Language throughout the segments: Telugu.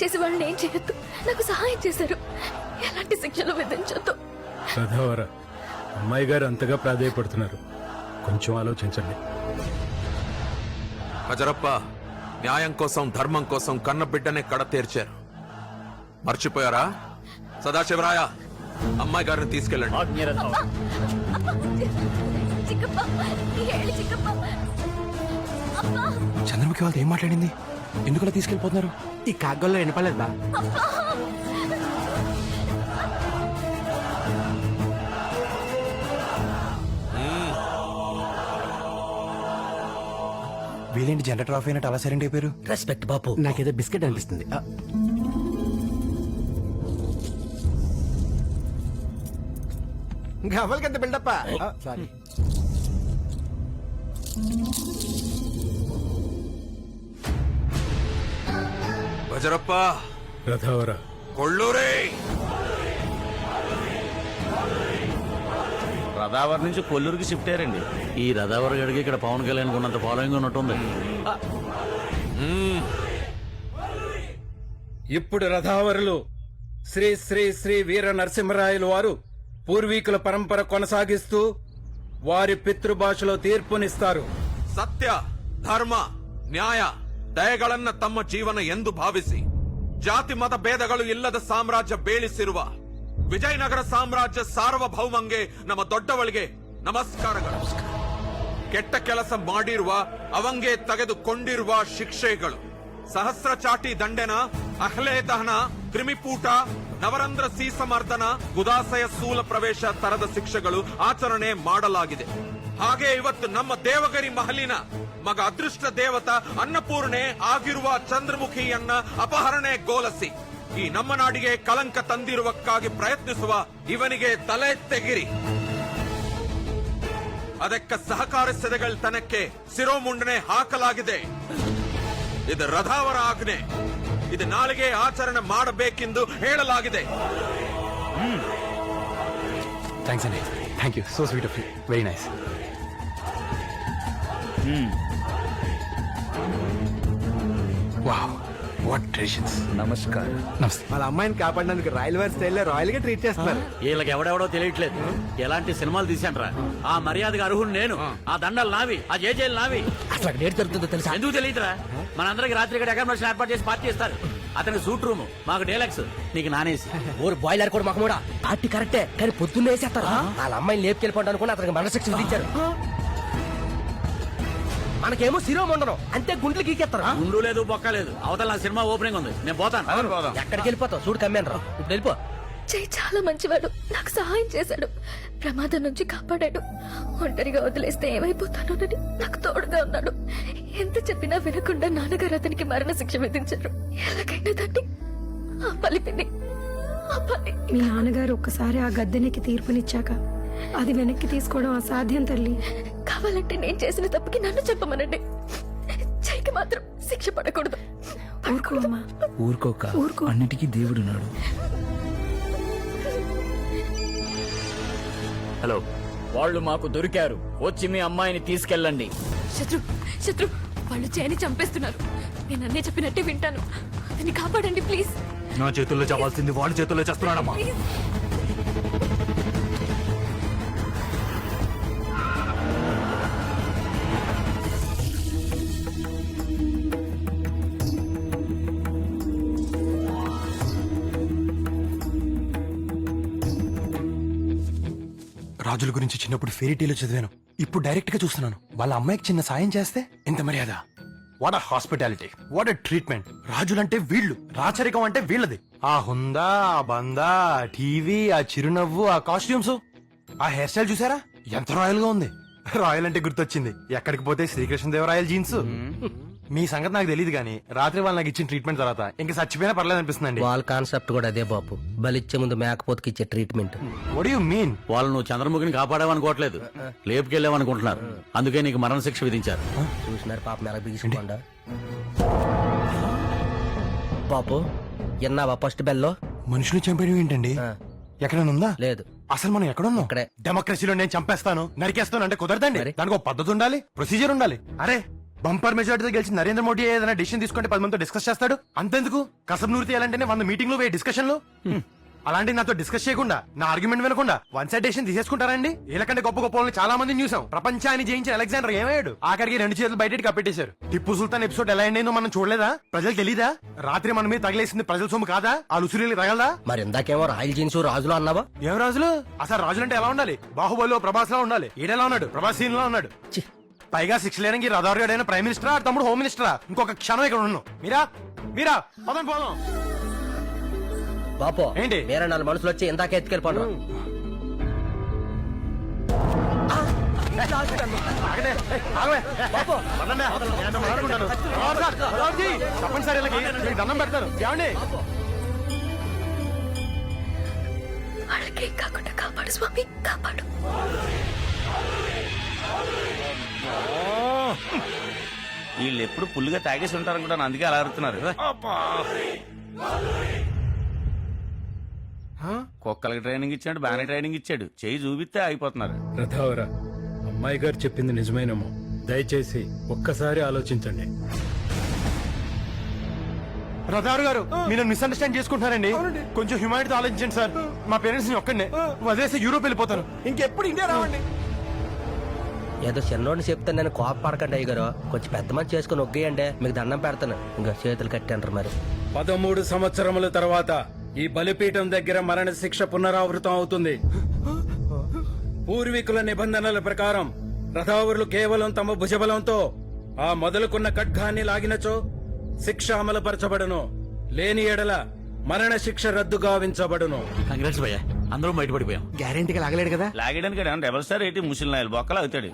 దయచేసి వాళ్ళని ఏం చేయొద్దు. నాకు సహాయం చేశారు. ఎలాంటి శిక్షలు విధించొద్దు. సదావర అమ్మాయి గారు అంతగా ప్రాధాయపడుతున్నారు. కొంచెం ఆలోచించండి. హజరప్ప న్యాయం కోసం ధర్మం కోసం కన్న బిడ్డనే కడ తీర్చారు. మర్చిపోయారా? సదాశివరాయ అమ్మాయి గారిని తీసుకెళ్ళండి. చంద్రముఖి వాళ్ళతో ఏం మాట్లాడింది? ఎందుకలా తీసుకెళ్ళిపోతున్నారు ఈ కాగ్గల్లో వినపలేదు వీళ్ళేంటి జనరేటర్ ఆఫ్ అయినట్టు అలా సైలెంట్ అయిపోయారు? రెస్పెక్ట్ బాపు. నాకేదో బిస్కెట్ అనిపిస్తుంది. ఆ, గవ్వలకి ఎంత బిల్డప్ప? సారీ. హజరప్ప రథావర కొళ్ళూరే రదావర్ నుంచి కొల్లూరుకి షిఫ్ట్ అయ్యారండి ఈ రదావర్ గడికి ఇక్కడ పవన్ కళ్యాణ్ ఉన్నంత ఫాలోయింగ్ ఉన్నట్టుంది ఇప్పుడు రథావరులు శ్రీ శ్రీ శ్రీ వీర నరసింహరాయలు వారు పూర్వీకుల పరంపర కొనసాగిస్తూ వారి పితృభాషలో తీర్పునిస్తారు ಸತ್ಯ ಧರ್ಮ ನ್ಯಾಯ ದಯಗಳನ್ನ ತಮ್ಮ ಜೀವನ ಎಂದು ಭಾವಿಸಿ. ಜಾತಿ ಮತ ಭೇದಗಳು ಇಲ್ಲದ ಸಾಮ್ರಾಜ್ಯ ಬೇಳಿಸಿರುವ. ವಿಜಯನಗರ ಸಾಮ್ರಾಜ್ಯ ಸಾರ್ವಭೌಮಂಗೆ ನಮ್ಮ ದೊಡ್ಡವಳಿಗೆ ನಮಸ್ಕಾರಗಳು. ಕೆಟ್ಟ ಕೆಲಸ ಮಾಡಿರುವ, ಅವಂಗೆ ತೆಗೆದುಕೊಂಡಿರುವ ಶಿಕ್ಷೆಗಳು. ಸಹಸ್ರ ಚಾಟಿ ದಂಡೆನ, ಅಹ್ಲೆ ದಹನ, ಕ್ರಿಮಿಪೂಟ, ನವರಂಧ್ರ ಸೀಸಮರ್ದನ, ಗುದಾಸಯ ಸೂಲ ಪ್ರವೇಶ ತರದ ಶಿಕ್ಷೆಗಳು ಆಚರಣೆ ಮಾಡಲಾಗಿದೆ. ಹಾಗೆ ಇವತ್ತು ನಮ್ಮ ದೇವಗರಿ ಮಹಲಿನ ಮಗ ಅದೃಷ್ಟ ದೇವತ ಅನ್ನಪೂರ್ಣೆ ಆಗಿರುವ ಚಂದ್ರಮುಖಿಯನ್ನ ಅಪಹರಣೆ ಗೋಲಸಿ. ಈ ನಮ್ಮ ನಾಡಿಗೆ ಕಲಂಕ ತಂದಿರುವಕ್ಕಾಗಿ ಪ್ರಯತ್ನಿಸುವ ಇವನಿಗೆ ತಲೆ ತೆಗಿರಿ. ಅದಕ್ಕೆ ಸಹಕಾರಿಸಿದಗಳ ತನಕ್ಕೆ ಸಿರೋಮುಂಡನೆ ಹಾಕಲಾಗಿದೆ. ಇದು ರಥಾವರ ಆಜ್ಞೆ. ಇದು ನಾಳೆಗೆ ಆಚರಣೆ ಮಾಡಬೇಕೆಂದು ಹೇಳಲಾಗಿದೆ. Thanks thank you so sweet of you very nice hmm. Wow what నమస్కారం. నమస్తే. వాళ్ళ అమ్మాయిని రాయల్ వారి స్టైల్లో రాయల్గా ట్రీట్ చేస్తున్నారు. వీళ్ళకి ఎవడెవడో తెలియట్లేదు. ఎలాంటి సినిమాలు తీశాంట్రా ఆ మర్యాదగా అర్హుడు నేను ఆ. దండలు నావి ఆ జేజేలు నావి. అసలు ఏడు జరుగుతుందో తెలుసా? ఎందుకు తెలియదురా? మనందరికి రాత్రి ఇక్కడ అకామిడేషన్ ఏర్పాటు చేసి పార్టీ చేస్తారు అతనికి సూట్ రూమ్ మాకు డేలక్స్ నీకు నానేసి. ఊరు బాయిలర్ కూడా మాకు కూడా పార్టీ కరెక్టే కానీ పొద్దున్నే వేసేస్తారు. వాళ్ళ అమ్మాయిని లేపుకెళ్ళిపోండి అనుకుని అతనికి మరణశిక్ష విధించారు. మనకేమో శిరోమండనం అంతే గుండ్లు గీకేస్తారు. ఉండు లేదు బొక్క లేదు. అవతల నా సినిమా ఓపెనింగ్ ఉంది. నేను పోతాను. ఎక్కడికి వెళ్ళిపోతావు? చూడు కమ్మాను రా ఇప్పుడు వెళ్ళిపో. జై చాలా మంచివాడు. నాకు సహాయం చేశాడు. ప్రమాదం నుంచి కాపాడాడు. ఒంటరిగా వదిలేస్తే ఏమైపోతానోనని నాకు తోడుగా ఉన్నాడు. ఎంత చెప్పినా వినకుండా నాన్నగారు అతనికి మరణ శిక్ష విధించారు. ఎలాగైనా దాన్ని ఆ పలిపిని ఆ పని మీ నాన్నగారు ఒక్కసారి ఆ గద్దెనికి తీర్పునిచ్చాక అది వెనక్కి తీసుకోవడం అసాధ్యం తల్లి. కావాలంటే నేను చేసిన తప్పుకి నన్ను చెప్పమనండి. జైకి మాత్రం శిక్ష పడకూడదు. ఊరుకో అమ్మా. ఊరుకోక. ఊరుకో. అన్నిటికీ దేవుడున్నాడు హలో వాళ్ళు మాకు దొరికారు. వచ్చి మీ అమ్మాయిని తీసుకెళ్ళండి. శత్రు శత్రు వాళ్ళు చేయని చంపేస్తున్నారు. నేను అన్నీ చెప్పినట్టే వింటాను. అతన్ని కాపాడండి ప్లీజ్. నా చేతుల్లో చావాల్సింది వాళ్ళ చేతుల్లో చేస్తున్నాడమ్మా. ప్లీజ్. రాజుల గురించి చిన్నప్పుడు ఫెరీటీలో చదివాను. ఇప్పుడు డైరెక్ట్గా చూస్తున్నాను. వాళ్ళ అమ్మాయికి చిన్న సాయం చేస్తే ఎంత మర్యాద? What a hospitality what a treatment రాజులంటే వీళ్ళు. రాచరికం అంటే వీళ్ళది. ఆ హుందా ఆ బందా ఆ టీవీ ఆ చిరునవ్వు ఆ కాస్ట్యూమ్స్ ఆ హెయిర్ స్టైల్ చూసారా? ఎంత రాయల్గా ఉంది. రాయల్ అంటే గుర్తొచ్చింది. ఎక్కడికి పోతే శ్రీకృష్ణదేవరాయల జీన్స్ మీ సంగతి నాకు తెలియదు కానీ రాత్రి వాళ్ళు నాకు ఇచ్చిన ట్రీట్మెంట్ తర్వాత ఇంకా చచ్చిపోయినా పర్లేదు అనిపిస్తుందండి. వాళ్ళ కాన్సెప్ట్ కూడా అదే బాపు బలిచ్చే ముందు మేకపోతుకి ఇచ్చే ట్రీట్మెంట్ వాట్ యు మీన్ వాళ్ళు నువ్వు చంద్రముఖిని కాపాడావనుకోవట్లేదు. లేపుకెళ్ళావనుకుంటున్నారు. అందుకే నీకు మరణ శిక్ష విధించారు చూసినారు పాపం ఎలా బిగించుకోండా పాపు ఎన్నావా ఫస్ట్ బెల్లో మనుషులు చంపేయడం ఏంటండి. ఎక్కడైనా ఉందా? లేదు. అసలు మనం ఎక్కడున్నాం? ఇక్కడే. డెమోక్రసీలో నేను చంపేస్తాను నరికేస్తాను అంటే కుదరదండి? దానికి ఒక పద్ధతి ఉండాలి ప్రొసీజర్ ఉండాలి. అరే బంపర్ మెజార్టీతో గెలిచి నరేంద్ర మోడీ ఏదైనా డిసిషన్ తీసుకుంటే పది మందితో డిస్కస్ చేస్తాడు? అంతెందుకు? కసబ్ నూరి తీయాలంటేనే వంద మీటింగ్లు వే డిస్కషన్లు. హ్మ్. అలాంటి నాతో డిస్కస్ చేయకుండా నా ఆర్గ్యుమెంట్ వినకుండా వన్ సైడ్ డెసిషన్ తీసేసుకుంటారండి వీళ్ళకంటే గొప్ప గొప్ప వాళ్ళని చాలా మంది చూసాం. ప్రపంచాన్ని జయించిన అలెగ్జాండర్ ఏమయ్యాడు? ఆఖరికి రెండు చేతులు బయటకి కప్పెట్టేశారు. టిప్పు సుల్తాన్ ఎపిసోడ్ ఎలా అయిందో మనం చూడలేదా? ప్రజలు తెలీదా? రాత్రి మన మీద తగిలేసింది ప్రజల సొమ్ము కాదా? ఆ లుసురీలు తగలదా? మరి ఇందాకేమో రాయల్ జీన్స్ రాజులు అన్నావా? ఏం రాజులు? అసలు రాజులు అంటే ఎలా ఉండాలి? బాహుబలిలో ప్రభాస్ లా ఉండాలి. ఈడెలా ఉన్నాడు? ప్రభాస్ సీన్ లా ఉన్నాడు పైగా సిక్స్ లేనికి రథారు అయిన ప్రైమ్ మినిస్టరా తమ్ముడు హోమ్ మినిస్టరా? ఇంకొక క్షణం ఇక్కడ ఉన్నాను మీరా? మీరా? పదం పోదాం. బాపో ఏంటి? వేరే నాలుగు మనుషులు వచ్చి ఇందాక రావుజీ. చెప్పండి సార్ వీళ్ళకి మీకు దండం పెడతారు. ఏమండి? వాళ్ళకేం కాకుండా కాపాడు స్వామి. కాపాడు. వీళ్ళు ఎప్పుడు పుల్లుగా తాగేసి ఉంటారు కూడా అందుకే అలా అరుతున్నారు. కుక్కలకి ట్రైనింగ్ ఇచ్చాడు బాగానే ట్రైనింగ్ ఇచ్చాడు. చేయి చూపిస్తే ఆగిపోతున్నారు. రథావర అమ్మాయి గారు చెప్పింది నిజమేనేమో. దయచేసి ఒక్కసారి ఆలోచించండి. రథారు గారు మీరు మిస్అండర్స్టాండ్ చేసుకుంటున్నారండి. కొంచెం హ్యూమానిటీ ఆలోచించండి సార్. మా పేరెంట్స్ని ఒక్కడే వదిలేసి యూరోప్ వెళ్ళిపోతారు. ఇంకెప్పుడు ఇండియా రావండి. ఏదో చిన్నోడిని చెప్తే నేను కోపడకండి అయ్యగారు. కొంచెం పెద్ద మంది చేసుకుని ఒగ్గేయండి మీకు దండం పెడతాను. ఇంకా చేతులు కట్టి అంటారు మరి. పదమూడు సంవత్సరముల తర్వాత ఈ బలిపీఠం దగ్గర మరణ శిక్ష పునరావృతం అవుతుంది. పూర్వీకుల నిబంధనల ప్రకారం రథావరులు కేవలం తమ భుజబలంతో ఆ మొదలుకున్న ఖడ్గాన్ని లాగినచో శిక్ష అమలుపరచబడును. లేని ఎడల మరణ శిక్ష రద్దు గావించబడును. అందరం బయటపడిపోయాం. గ్యారెంటీగా లాగలేడు కదా? లాగడానికి డబల్ స్టార్ ఏంటి? ముసలి నాయలు బొక్కలు అవుతాడు.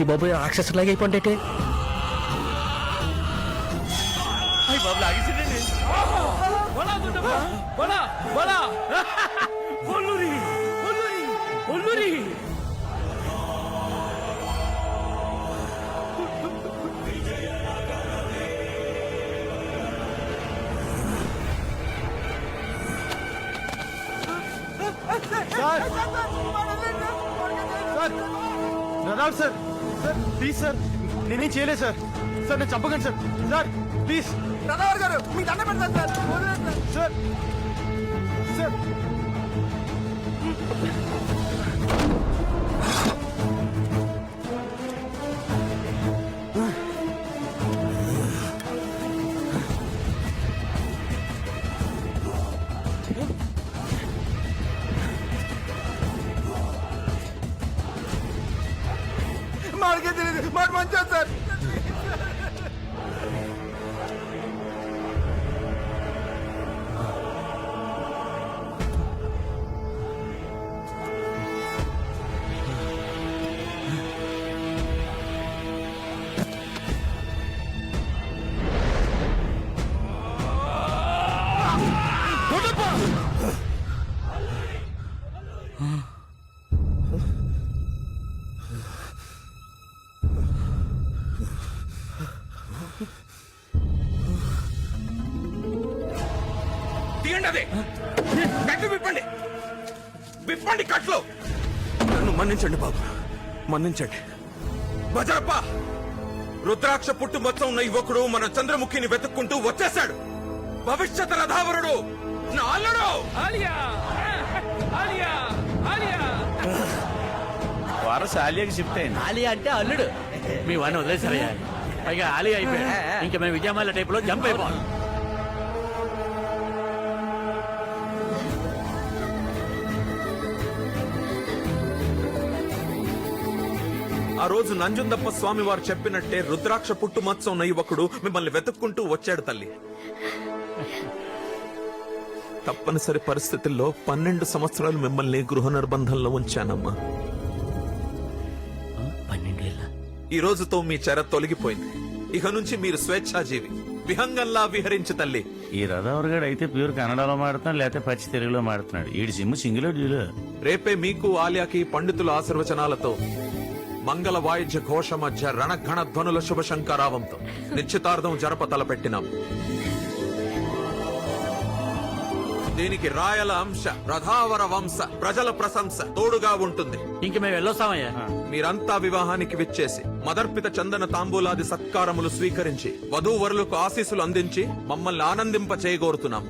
ఈ బాబు రాక్షసులాగా అయిపోండి బాబు లాగేసిండండి సార్ సార్ రథారు సార్ సార్ ప్లీజ్ సార్ నేనేం చేయలేదు సార్. సార్ నేను చంపకండి సార్. సార్ ప్లీజ్ రథావర్ గారు మీకు దండ పెడతాను సార్ సార్. సార్. మాకే మంచిది సార్ తీయండి అది. కట్లు విప్పండి. విప్పండి కట్లు. నన్ను మన్నించండి బాబు. మన్నించండి. బజరప్ప రుద్రాక్ష పుట్టు మొత్తం ఉన్న యువకుడు మన చంద్రముఖిని వెతుక్కుంటూ వచ్చేశాడు. భవిష్యత్ రథావరుడు నా అల్లుడు! వారం శాలియాకి షిఫ్ట్ అయింది. ఆలి అంటే అల్లుడు. మీ వాడిని వదిలేసారయ్యా పైగా ఆలి అయిపోయాడు. ఇంకా మేము విజయమాల టైప్లో జంప్ అయిపోవాలి. ఆ రోజు నంజుందప్ప స్వామి వారు చెప్పినట్టే రుద్రాక్ష పుట్టుమచ్చ ఉన్న యువకుడు మిమ్మల్ని వెతుక్కుంటూ వచ్చాడు తల్లి. తప్పనిసరి పరిస్థితుల్లో పన్నెండు సంవత్సరాలు మిమ్మల్ని గృహ నిర్బంధంలో ఉంచానమ్మా. ఈ రోజుతో మీ చెర తొలగిపోయింది. ఇక నుంచి మీరు స్వేచ్ఛాజీవి. విహంగంలా విహరించి తల్లి. ఈ రథవర్గాడు అయితే ప్యూర్ కన్నడలో మాడుతున్నాడు లేకపోతే పచ్చి తెలుగులో మాడుతున్నాడు. ఈడి సింగిల్ డ్యూలో రేపే మీకు ఆలియాకి పండితుల ఆశీర్వచనాలతో మంగళ వాయిద్య ఘోష మధ్య రణఘణ ధ్వనుల శుభ శంకరావంతో. నిశ్చితార్థం జరప తలపెట్టినాం దీనికి రాయల అంశ రథావర వంశ ప్రజల ప్రశంస తోడుగా ఉంటుంది. ఇంక మేము వెళ్ళొస్తామయ్యా. మీరంతా వివాహానికి విచ్చేసి మదర్పిత చందన తాంబూలాది సత్కారములు స్వీకరించి వధూవరులకు ఆశీస్సులు అందించి మమ్మల్ని ఆనందింప చేయగోరుతున్నాము.